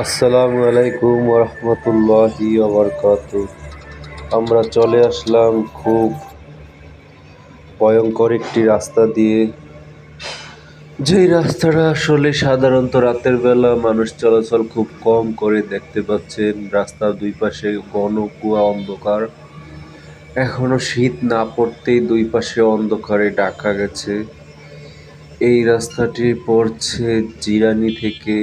আসসালামু আলাইকুম রহমতুল্লাহি বরকাত আমরা চলে আসলাম খুব ভয়ঙ্কর একটি রাস্তা দিয়ে। যেই রাস্তাটা আসলে সাধারণত রাতের বেলা মানুষ চলাচল খুব কম করে দেখতে পাচ্ছেন। রাস্তার দুই পাশে ঘন কুয়া অন্ধকার। এখনও শীত না পড়তেই দুই পাশে অন্ধকারে ঢাকা গেছে। এই রাস্তাটি পড়ছে জিরানি থেকে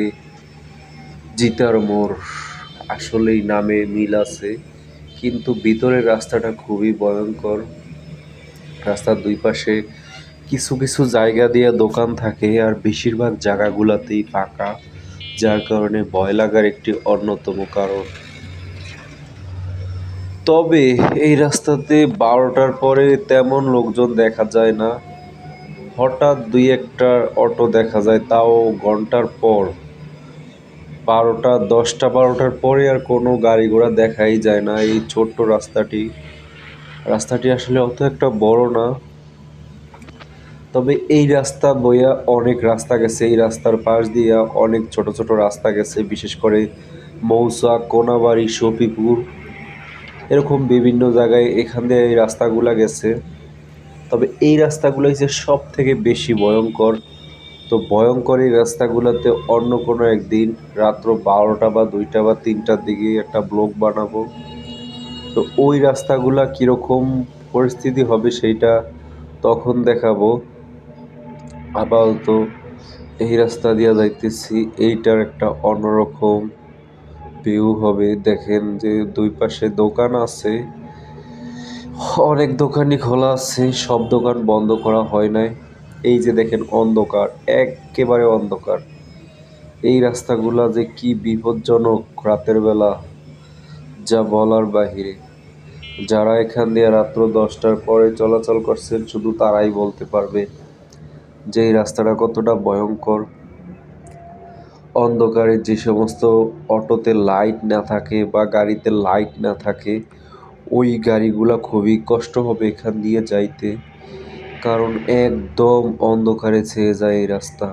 জিতার মোড় আসলেই নামে মিল আছে, কিন্তু ভিতরের রাস্তাটা খুবই ভয়ঙ্কর। রাস্তার দুই পাশে কিছু কিছু জায়গা দিয়ে দোকান থাকে আর বেশিরভাগ জায়গাগুলোতেই ফাঁকা, যার কারণে ভয় লাগার একটি অন্যতম কারণ। তবে এই রাস্তাতে বারোটার পরে তেমন লোকজন দেখা যায় না। হঠাৎ দুই একটা অটো দেখা যায়, তাও ঘণ্টার পর। বারোটা, দশটা, বারোটার পরে আর কোনো গাড়ি ঘোড়া দেখাই যায় না। এই ছোট্ট রাস্তাটি। রাস্তাটি আসলে অত একটা বড় না। তবে এই রাস্তা বইয়া অনেক রাস্তা গেছে। এই রাস্তার পাশ দিয়া অনেক ছোট ছোট রাস্তা গেছে। বিশেষ করে মৌসা, কোনাবাড়ি শফিপুর এরকম বিভিন্ন জায়গায় এখান দিয়ে এই রাস্তাগুলা গেছে। তবে এই রাস্তাগুলো হচ্ছে সব থেকে বেশি ভয়ঙ্কর তো ভয়ঙ্কর এই রাস্তাগুলোতে অন্য কোনো একদিন রাত্র বারোটা বা দুইটা বা তিনটার দিকে একটা ব্লগ বানাবো। তো ওই রাস্তাগুলা কীরকম পরিস্থিতি হবে সেইটা তখন দেখাবো। আপাতত এই রাস্তা দিয়ে যাইতেছি, এইটার একটা অন্যরকম ভিউ হবে। দেখেন যে দুই পাশে দোকান আছে, অনেক দোকানই খোলা আছে, সব দোকান বন্ধ করা হয় নাই। এই যে দেখেন অন্ধকার, একেবারে অন্ধকার। এই রাস্তাগুলা যে কি বিপজ্জনক রাতের বেলা, যা বলার বাহিরে। যারা এখান দিয়ে রাত্র দশটার পরে চলাচল করছেন, শুধু তারাই বলতে পারবে যে এই রাস্তাটা কতটা ভয়ঙ্কর। অন্ধকারে যে সমস্ত অটোতে লাইট না থাকে বা গাড়িতে লাইট না থাকে, ওই গাড়িগুলা খুবই কষ্ট হবে এখান দিয়ে যাইতে। কারণ একদম অন্ধকারে ছেয়ে যায় এই রাস্তা।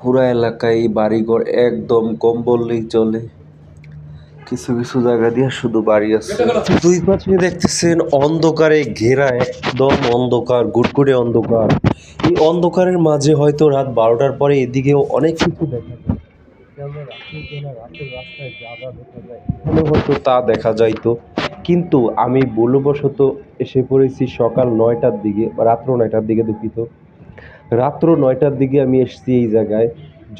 পুরা এলাকায় বাড়িঘর একদম কম বললেই চলে কিছু কিছু জায়গা দিয়ে শুধু বাড়ি আছে। দুই পাশে দেখতেছেন অন্ধকারে ঘেরা, একদম অন্ধকার গুটগুটে অন্ধকার। এই অন্ধকারের মাঝে হয়তো রাত বারোটার পরে এদিকেও অনেক কিছু দেখা যায়। রাস্তায় যা যায় হয়তো তা দেখা যাইতো কিন্তু আমি ভুলবশত এসে পড়েছি সকাল নয়টার দিকে, রাত্র নয়টার দিকে দুঃখিত। রাত্র নয়টার দিকে আমি এসেছি এই জায়গায়।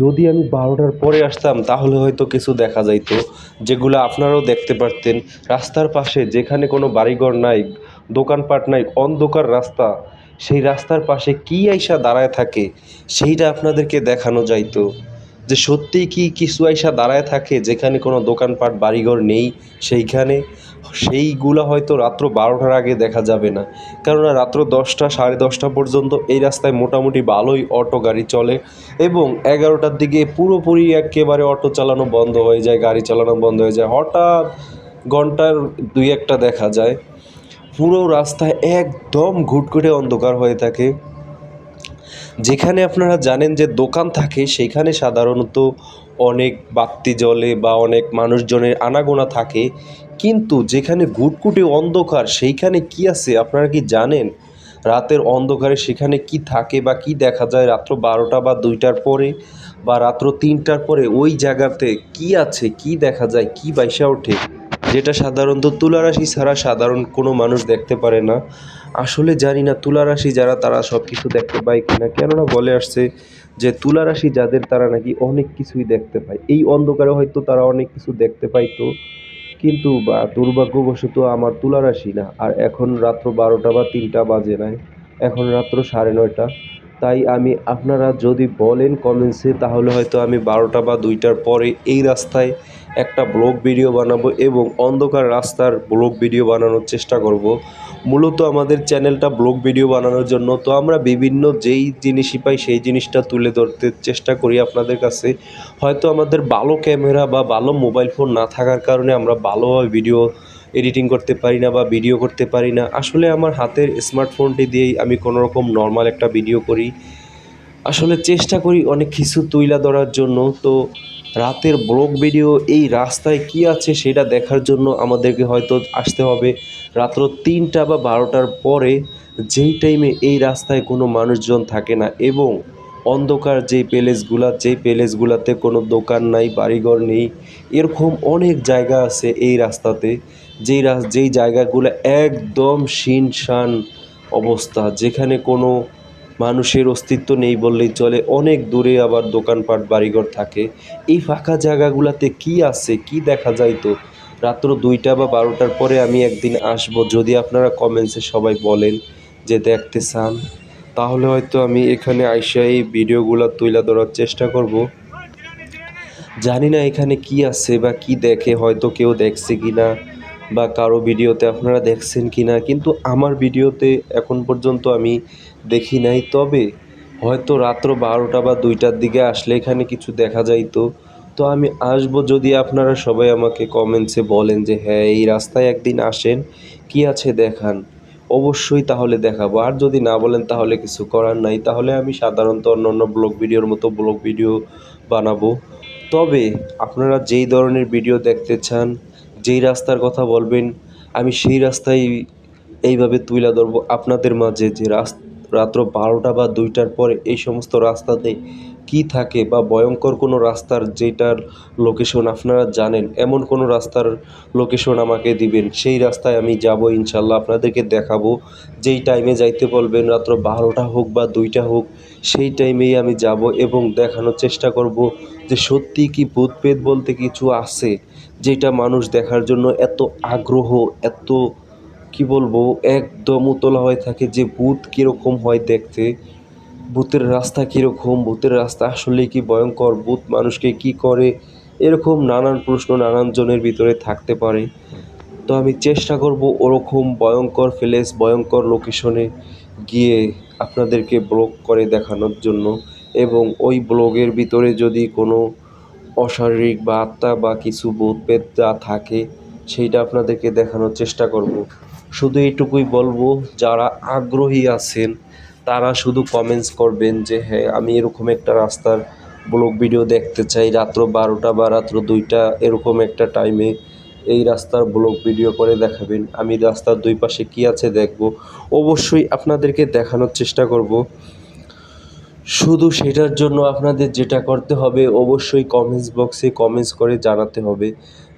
যদি আমি বারোটার পরে আসতাম, তাহলে হয়তো কিছু দেখা যাইতো, যেগুলো আপনারাও দেখতে পারতেন। রাস্তার পাশে যেখানে কোনো বাড়িঘর নাই, দোকানপাট নাই, অন্ধকার রাস্তা, সেই রাস্তার পাশে কী আইসা দাঁড়ায় থাকে, সেইটা আপনাদেরকে দেখানো যাইতো। যে সত্যিই কি কিছু আইসা দাঁড়ায় থাকে, যেখানে কোনো দোকানপাট, বাড়িঘর নেই সেইখানে, সেইগুলো হয়তো রাত্র বারোটার আগে দেখা যাবে না। কেননা রাত্র দশটা, সাড়ে দশটা পর্যন্ত এই রাস্তায় মোটামুটি ভালোই অটো গাড়ি চলে এবং এগারোটার দিকে পুরোপুরি একেবারে অটো চালানো বন্ধ হয়ে যায়, গাড়ি চালানো বন্ধ হয়ে যায়। হঠাৎ ঘণ্টার দুই একটা দেখা যায়। পুরো রাস্তায় একদম ঘুটঘুটে অন্ধকার হয়ে থাকে। যেখানে আপনারা জানেন যে দোকান থাকে সেইখানে সাধারণত অনেক বাতি জ্বলে বা অনেক মানুষজনের আনাগোনা থাকে। কিন্তু যেখানে ঘুটঘুটে অন্ধকার, সেইখানে কি আছে আপনারা কি জানেন? রাতের অন্ধকারে সেখানে কি থাকে বা কি দেখা যায় রাত্র বারোটা বা দুইটার পরে বা রাত্র তিনটার পরে? ওই জায়গাতে কি আছে, কি দেখা যায়, কি বাইসা ওঠে? যেটা সাধারণত তুলারাশি ছাড়া সাধারণ কোনো মানুষ দেখতে পারে না। আসলে জানি না তুলারাশি যারা, তারা সব কিছু দেখতে পায় কিনা। কেননা বলে আসছে যে তুলারাশি যাদের, তারা নাকি অনেক কিছুই দেখতে পায়। এই অন্ধকারে হয়তো তারা অনেক কিছু দেখতে পাইতো, কিন্তু বা দুর্ভাগ্যবশত আমার তুলারাশি না। আর এখন রাত্র বারোটা বা তিনটা বাজে নাই। এখন রাত্র সাড়ে নয়টা। তাই আমি আপনারা যদি বলেন কমেন্টসে তাহলে হয়তো আমি বারোটা বা দুইটার পরে এই রাস্তায় একটা ব্লগ ভিডিও বানাবো এবং অন্ধকার রাস্তার ব্লগ ভিডিও বানানোর চেষ্টা করব। মূলত আমাদের চ্যানেলটা ব্লগ ভিডিও বানানোর জন্য। তো আমরা বিভিন্ন যেই জিনিসই পাই, সেই জিনিসটা তুলে ধরতে চেষ্টা করি আপনাদের কাছে। হয়তো আমাদের ভালো ক্যামেরা বা ভালো মোবাইল ফোন না থাকার কারণে আমরা ভালোভাবে ভিডিও এডিটিং করতে পারি না বা ভিডিও করতে পারি না। আসলে আমার হাতের স্মার্টফোনটি দিয়েই আমি কোনো রকম নর্মাল একটা ভিডিও করি। আসলে চেষ্টা করি অনেক কিছু তুইলা ধরার জন্য। তো রাতের ব্লগ ভিডিও এই রাস্তায় কী আছে সেটা দেখার জন্য আমাদেরকে হয়তো আসতে হবে। রাত্র তিনটা বা বারোটার পরে যেই টাইমে এই রাস্তায় কোনো মানুষজন থাকে না এবং অন্ধকার যেই প্যালেসগুলা যেই প্যালেসগুলাতে কোনো দোকান নাই, বাড়িঘর নেই, এরকম অনেক জায়গা আছে এই রাস্তাতে। যেই রাস, যেই জায়গাগুলো একদম শুনশান অবস্থা, যেখানে কোনো মানুষের অস্তিত্ব নেই বললেই চলে। অনেক দূরে আবার দোকানপাট, বাড়িঘর থাকে। এই ফাঁকা জায়গাগুলোতে কি আছে? কি দেখা যায় তো? রাত্র দুইটা বা বারোটার পরে আমি একদিন আসব। যদি আপনারা কমেন্টসে সবাই বলেন যে দেখতে চান, তাহলে হয়তো আমি এখানে আইসা এই ভিডিওগুলো তুলে ধরার চেষ্টা করব। জানি না এখানে কি আছে বা কি দেখে, হয়তো কেউ দেখছে কি না বা কারও ভিডিওতে আপনারা দেখছেন কি না, কিন্তু আমার ভিডিওতে এখন পর্যন্ত আমি দেখি নাই। তবে হয়তো রাত্র বারোটা বা দুইটার দিকে আসলে এখানে কিছু দেখা যাইতো। তো আমি আসব যদি আপনারা সবাই আমাকে কমেন্টসে বলেন যে হ্যাঁ এই রাস্তায় একদিন আসেন, কি আছে দেখান? অবশ্যই তাহলে দেখাবো। আর যদি না বলেন তাহলে কিছু করার নাই। তাহলে আমি সাধারণত অন্য অন্য ব্লগ ভিডিওর মতো ব্লগ ভিডিও বানাবো। তবে আপনারা যেই ধরনের ভিডিও দেখতে চান যেই রাস্তার কথা বলবেন, আমি সেই রাস্তায় এইভাবে তুলে ধরবো। আপনাদের মাঝে যে রাত্র বারোটা বা দুইটার পরে এই সমস্ত রাস্তাতে কী থাকে বা ভয়ঙ্কর কোনো রাস্তার যেটার লোকেশন আপনারা জানেন, এমন কোনো রাস্তার লোকেশন আমাকে দিবেন, সেই রাস্তায় আমি যাব, ইনশাল্লাহ আপনাদেরকে দেখাবো। যেই টাইমে যাইতে বলবেন, রাত্র বারোটা হোক বা দুইটা হোক, সেই টাইমেই আমি যাব এবং দেখানোর চেষ্টা করব যে সত্যি কি ভূত প্রেত বলতে কিছু আছে, যেটা মানুষ দেখার জন্য এত আগ্রহ, এত, কি বলব, একদম উতলা হয়ে থাকে যে ভূত কীরকম হয় দেখতে। ভূতের রাস্তা কীরকম? ভূতের রাস্তা আসলে কি ভয়ঙ্কর? ভূত মানুষকে কি করে? এরকম নানান প্রশ্ন নানান জনের ভিতরে থাকতে পারে। তো আমি চেষ্টা করব ওরকম ভয়ঙ্কর প্লেস ভয়ঙ্কর লোকেশনে গিয়ে আপনাদেরকে ব্লগ করে দেখানোর জন্য এবং ওই ব্লগের ভিতরে যদি কোনো অশারীরিক বা আত্মা বা কিছু প্রেতরা থাকে, সেইটা আপনাদেরকে দেখানোর চেষ্টা করব। শুধু এইটুকুই বলব, যারা আগ্রহী আছেন তারা শুধু কমেন্টস করবেন যে হ্যাঁ আমি এরকম একটা রাস্তার ব্লগ ভিডিও দেখতে চাই, রাত্র বারোটা বা রাত্র দুইটা এরকম একটা টাইমে এই রাস্তার ব্লগ ভিডিও করে দেখাবেন। আমি রাস্তার দুই পাশে কী আছে দেখব? অবশ্যই আপনাদেরকে দেখানোর চেষ্টা করব। শুধু সেটার জন্য আপনাদের যেটা করতে হবে, অবশ্যই কমেন্টস বক্সে কমেন্টস করে জানাতে হবে।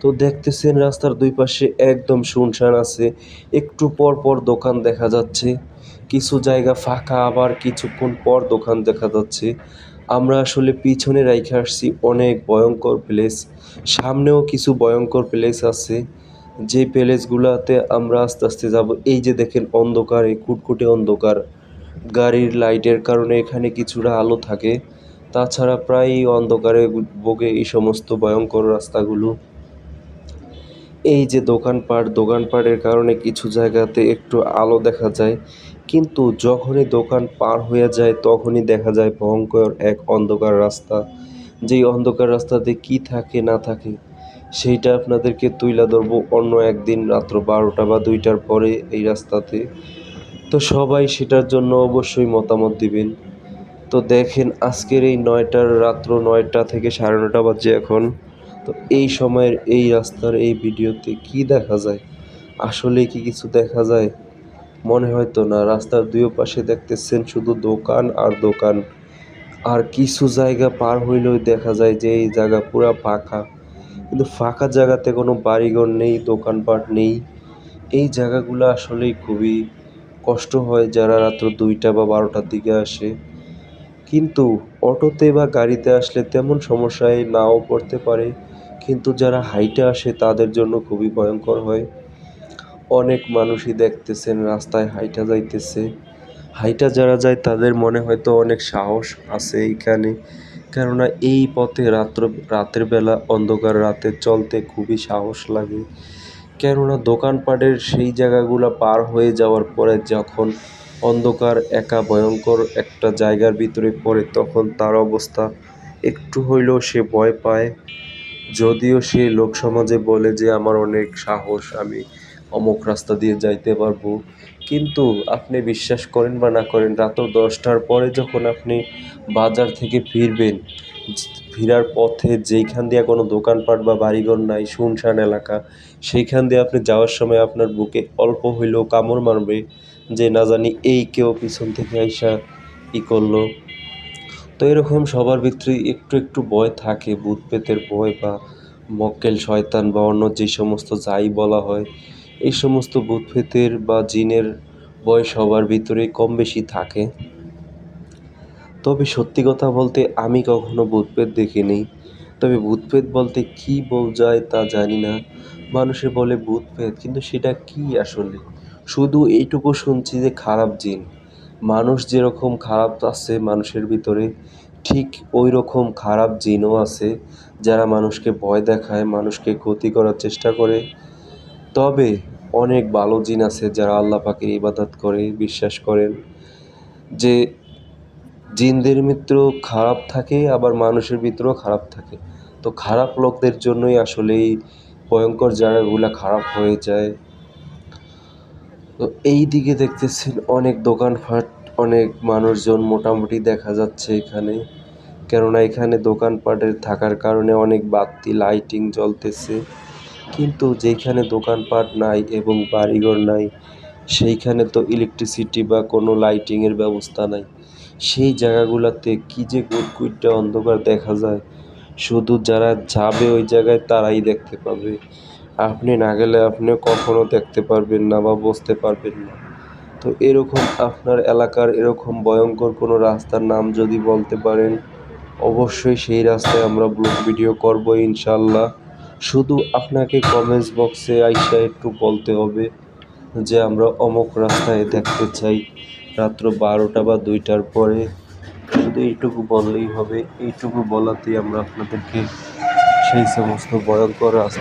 তো দেখতেছেন রাস্তার দুই পাশে একদম শুনশান আছে। একটু পর পর দোকান দেখা যাচ্ছে। কিছু জায়গা ফাঁকা, আবার কিছুক্ষণ পর দোকান দেখা যাচ্ছে। আমরা আসলে পিছনে রাইখে আসছি অনেক ভয়ঙ্কর প্লেস সামনেও কিছু ভয়ঙ্কর প্লেস আছে। যে প্লেসগুলোতে আমরা আস্তে আস্তে যাব, এই যে দেখেন অন্ধকার, এই কুটকুটে অন্ধকার। গাড়ির লাইটের কারণে এখানে কিছুটা আলো থাকে। তাছাড়া প্রায়ই অন্ধকারে ভোগে এই সমস্ত ভয়ঙ্কর রাস্তাগুলো। এই যে দোকানপাট, দোকানপাটের কারণে কিছু জায়গাতে একটু আলো দেখা যায়। কিন্তু যখনই দোকান পার হয়ে যায়, তখনই দেখা যায় ভয়ঙ্কর এক অন্ধকার রাস্তা। যেই অন্ধকার রাস্তাতে কি থাকে, না থাকে, সেইটা আপনাদেরকে তুইলা ধরবো অন্য একদিন রাত্র বারোটা বা দুইটার পরে এই রাস্তাতে। তো সবাই সেটার জন্য অবশ্যই মতামত দিবেন। তো দেখেন আজকের এই নয়টার রাত্র নয়টা থেকে সাড়ে নটা বাজে এখন। তো এই সময়ের এই রাস্তার এই ভিডিওতে কি দেখা যায়? আসলে কি কিছু দেখা যায়? মনে হয়তো না, রাস্তার দুই পাশে দেখতেছেন শুধু দোকান আর দোকান। আর কিছু জায়গা পার হইলেও দেখা যায় যে এই জায়গা পুরা ফাঁকা। কিন্তু ফাঁকা জায়গাতে কোনো বাড়িঘর নেই, দোকানপাট নেই। এই জায়গাগুলো আসলেই খুবই কষ্ট হয় যারা রাত্র দুইটা বা বারোটার দিকে আসে। কিন্তু অটোতে বা গাড়িতে আসলে তেমন সমস্যায় নাও পড়তে পারে। কিন্তু যারা হাইটে আসে তাদের জন্য খুবই ভয়ঙ্কর হয়। অনেক মানুষই দেখতেছেন, রাস্তায় হাইটা যাইতেছে। হাইটা যারা যায়, তাদের মনে হয়তো অনেক সাহস আছে এইখানে। কেননা এই পথে রাত্র, রাতের বেলা অন্ধকার, রাতে চলতে খুবই সাহস লাগে। কেননা দোকানপাটের সেই জায়গাগুলো পার হয়ে যাওয়ার পরে যখন অন্ধকার একা ভয়ঙ্কর একটা জায়গার ভিতরে পড়ে, তখন তার অবস্থা একটু হইলেও সে ভয় পায়। যদিও সে লোক সমাজে বলে যে, আমার অনেক সাহস, আমি অমুক রাস্তা দিয়ে যাইতে পারব। কিন্তু আপনি বিশ্বাস করেন বা না করেন, রাত দশটার পরে যখন আপনি বাজার থেকে ফিরবেন, ফেরার পথে যেইখান দিয়ে কোনো দোকানপাট বা বাড়িঘর নাই, শুনশান এলাকা, সেইখান দিয়ে আপনি যাওয়ার সময় আপনার বুকে অল্প হইলেও কামড় মারবে যে না জানি এই কেউ পিছন থেকে আইসা ই করল। তো এরকম সবার ভিতরেই একটু একটু ভয় থাকে ভূত প্রেতের ভয় বা মক্কেল শয়তান বা অন্য যে সমস্ত যাই বলা হয় এই সমস্ত ভূত বা জিনের বয়স সবার ভিতরে কম বেশি থাকে। তবে সত্যি কথা বলতে আমি কখনো ভূত দেখিনি তবে ভূত বলতে কী বোঝায় তা জানি না। মানুষে বলে ভূত কিন্তু সেটা কী আসলে? শুধু এইটুকু শুনছি যে খারাপ জিন। মানুষ যেরকম খারাপ আছে মানুষের ভিতরে, ঠিক ওই রকম খারাপ জিনও আছে যারা মানুষকে ভয় দেখায়, মানুষকে ক্ষতি করার চেষ্টা করে। তবে অনেক ভালো জিন আছে যারা আল্লাহ পাকের ইবাদত করে, বিশ্বাস করেন। যে জিনদের মিত্র খারাপ থাকে, আবার মানুষের ভিতরেও খারাপ থাকে। তো খারাপ লোকদের জন্যই আসলে এই ভয়ঙ্কর জায়গাগুলো খারাপ হয়ে যায়। তো এই দিকে দেখতেছেন অনেক দোকানপাট, অনেক মানুষজন মোটামুটি দেখা যাচ্ছে এখানে। কেননা এখানে দোকানপাটের থাকার কারণে অনেক বাতি লাইটিং জ্বলতেছে। কিন্তু যেখানে দোকানপাট নাই এবং বাড়িঘর নাই, সেইখানে তো ইলেকট্রিসিটি বা কোনো লাইটিংয়ের ব্যবস্থা নাই। সেই জায়গাগুলোতে কী যে কুটকুইটটা অন্ধকার দেখা যায়, শুধু যারা যাবে ওই জায়গায় তারাই দেখতে পাবে। আপনি না গেলে আপনিও কখনো দেখতে পারবেন না বা বসতে পারবেন না। তো এরকম আপনার এলাকার এরকম ভয়ঙ্কর কোনো রাস্তার নাম যদি বলতে পারেন, অবশ্যই সেই রাস্তায় আমরা ব্লগ ভিডিও করব ইনশাল্লাহ শুধু আপনাকে কমেন্টস বক্সে আইসা একটু বলতে হবে যে আমরা অমুক রাস্তায় দেখতে চাই। রাত্র বারোটা বা দুইটার পরে। শুধু এইটুকু বললেই হবে। এইটুকু বলাতেই আমরা আপনাদেরকে সেই সমস্ত ভয়ঙ্কর রাস্তা